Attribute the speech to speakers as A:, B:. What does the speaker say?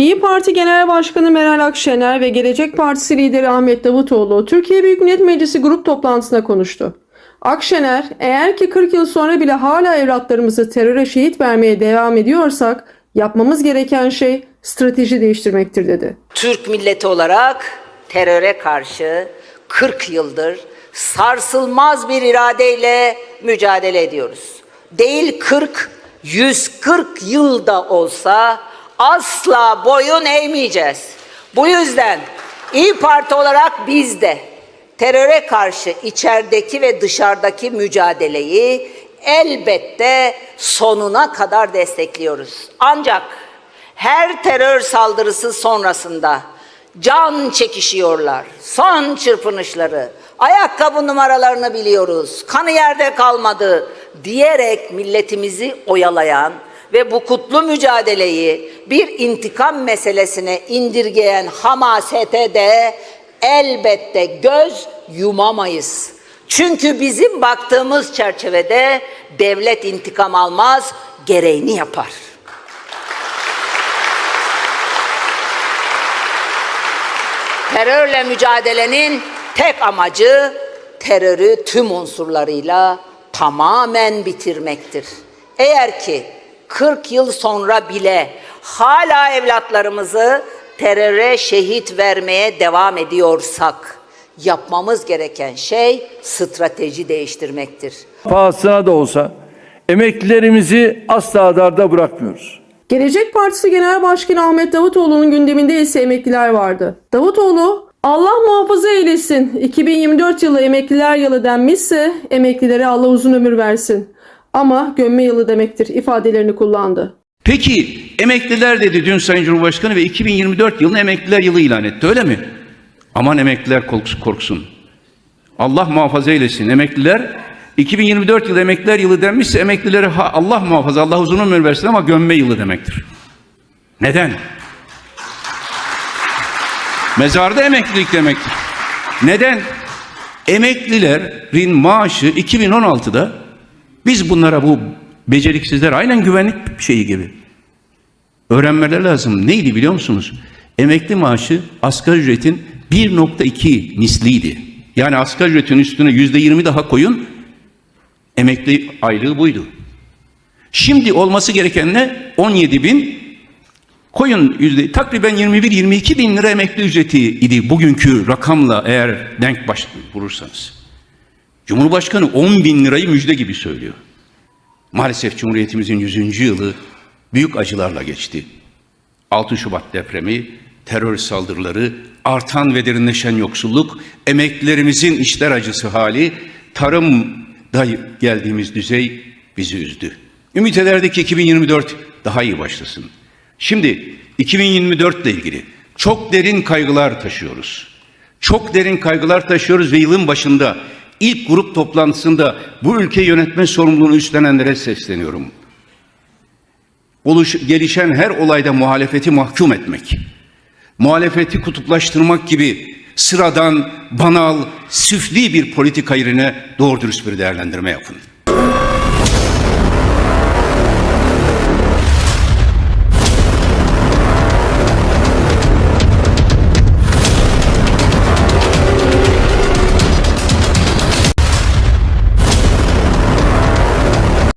A: İyi Parti Genel Başkanı Meral Akşener ve Gelecek Partisi lideri Ahmet Davutoğlu Türkiye Büyük Millet Meclisi grup toplantısında konuştu. Akşener, eğer ki 40 yıl sonra bile hala evlatlarımızı teröre şehit vermeye devam ediyorsak yapmamız gereken şey strateji değiştirmektir dedi.
B: Türk milleti olarak teröre karşı 40 yıldır sarsılmaz bir iradeyle mücadele ediyoruz. Değil 40, 140 yılda olsa asla boyun eğmeyeceğiz. Bu yüzden İyi Parti olarak biz de teröre karşı içerideki ve dışarıdaki mücadeleyi elbette sonuna kadar destekliyoruz. Ancak her terör saldırısı sonrasında can çekişiyorlar. Son çırpınışları, ayakkabı numaralarını biliyoruz, kanı yerde kalmadı diyerek milletimizi oyalayan ve bu kutlu mücadeleyi bir intikam meselesine indirgeyen hamasete de elbette göz yumamayız. Çünkü bizim baktığımız çerçevede devlet intikam almaz, gereğini yapar. Terörle mücadelenin tek amacı terörü tüm unsurlarıyla tamamen bitirmektir. Eğer ki 40 yıl sonra bile hala evlatlarımızı teröre şehit vermeye devam ediyorsak yapmamız gereken şey strateji değiştirmektir.
C: pahasına da olsa emeklilerimizi asla darda bırakmıyoruz.
A: Gelecek Partisi Genel Başkanı Ahmet Davutoğlu'nun gündeminde ise emekliler vardı. Davutoğlu, Allah muhafaza eylesin 2024 yılı emekliler yılı denmişse emeklilere Allah uzun ömür versin. Ama gömme yılı demektir ifadelerini kullandı.
D: Peki emekliler dedi dün Sayın Cumhurbaşkanı ve 2024 yılını emekliler yılı ilan etti öyle mi? Aman emekliler korksun. Allah muhafaza eylesin. Emekliler 2024 yılı emekliler yılı denmişse emeklilere Allah muhafaza Allah uzun ömür versin ama gömme yılı demektir. Neden? Mezarda emeklilik demektir. Neden? Emeklilerin maaşı 2016'da biz bunlara bu beceriksizler aynen güvenlik şeyi gibi öğrenmeler lazım. Neydi biliyor musunuz? Emekli maaşı asgari ücretin 1.2 misliydi. Yani asgari ücretin üstüne yüzde yirmi daha koyun emekli aylığı buydu. Şimdi olması gereken ne? 17 bin koyun yüzde takriben 21-22 bin lira emekli ücreti idi bugünkü rakamla eğer denk baş vurursanız. Cumhurbaşkanı 10 bin lirayı müjde gibi söylüyor. Maalesef Cumhuriyetimizin 100. yılı büyük acılarla geçti. 6 Şubat depremi, terör saldırıları, artan ve derinleşen yoksulluk, emeklilerimizin işler acısı hali, tarımda geldiğimiz düzey bizi üzdü. Ümit ederdik ki 2024 daha iyi başlasın. Şimdi 2024 ile ilgili çok derin kaygılar taşıyoruz. Çok derin kaygılar taşıyoruz ve yılın başında ilk grup toplantısında bu ülkeyi yönetme sorumluluğunu üstlenenlere sesleniyorum. Oluş, gelişen her olayda muhalefeti mahkum etmek, muhalefeti kutuplaştırmak gibi sıradan, banal, süfli bir politika yerine doğru dürüst bir değerlendirme yapın.